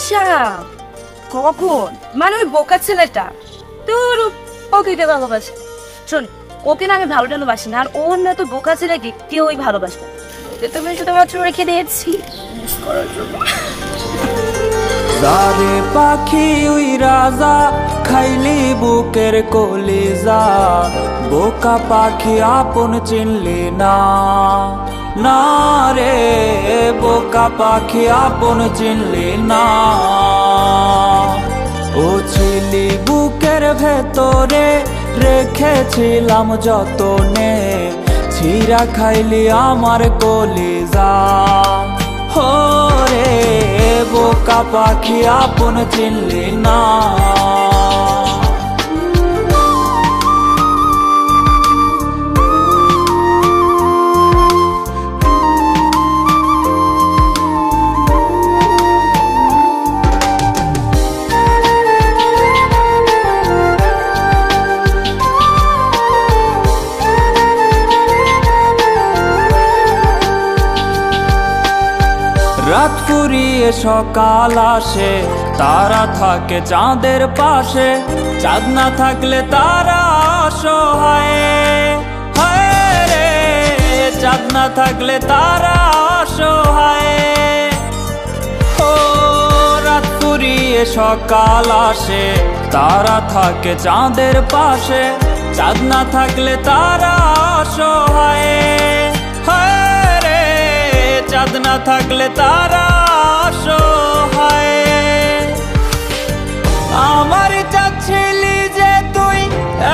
আচ্ছা কখন? মানে ওই বোকা ছেলেটা। তোর ওকে ভালোবাসে? শোন, ওকে না আমি ভালো টানো বাসি না, আর ওর না তো বোকা ছেলেকে কেউই ভালোবাসে না। তুমি শুধুমাত্র রেখে দিয়েছি। মিস করার জন্য। যারে পাখি উই রাজা, খাইলি বুকের কলিজা। বোকা পাখি আপন চিনলি না। না রে, বোকা পাখি আপন চিনলি না। ও ছিলি বুকের ভেতরে রেখেছিলাম যতনে ছিরা খাইলি আমার কলিজা। রে বোকা পাখি আপন চিনলি না। রাত ফুরিয়ে সকাল আসে, তারা থাকে চাঁদের পাশে, চাঁদ না থাকলে তারা অসহায়। হায় রে, চাঁদ না থাকলে তারা অসহায়। ও, রাত ফুরিয়ে সকাল আসে, তারা থাকে চাঁদের পাশে, চাঁদ না থাকলে তারা অসহায়। হায় চাঁদ না থাকলে তারা অসহায় আমার চাচ্ছিলি যে তুই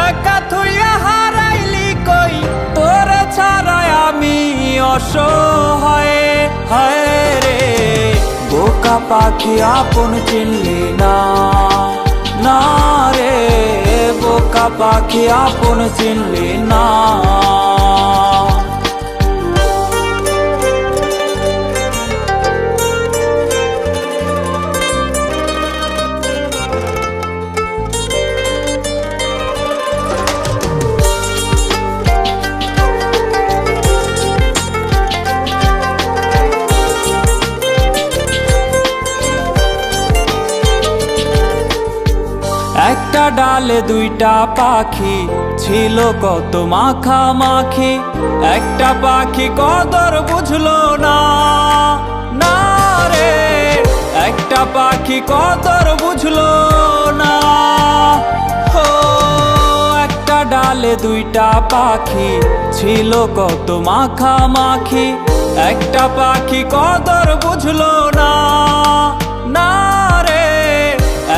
একা থুইয়া হারাইলি কই? তোর ছাড়াই আমি অসহায়। হায় রে, বোকা পাখি আপন চিনলি না। না রে, বোকা পাখি আপন চিনলি না। ডালে দুইটা পাখি ছিল কত মাখা মাখি একটা পাখি কদর বুঝলো না না রে। একটা পাখি কদর বুঝলো না। হো, একটা ডালে দুইটা পাখি ছিল কত মাখা মাখি একটা পাখি কদর বুঝলো না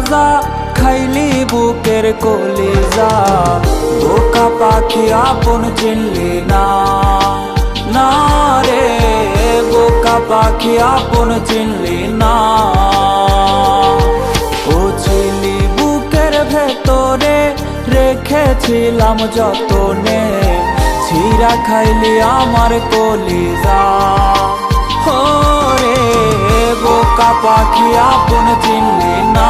রাজা খাইলি বুকের কলিজা। বোকা পাখি আপন চিনলি না। না রে, বোকা পাখি আপন চিনলি না। ও বুকের ভেতরে রেখেছিলাম যতনে। ছিরা খাইলি আমার কলিজা। হো রে বোকা পাখি আপন চিনলি না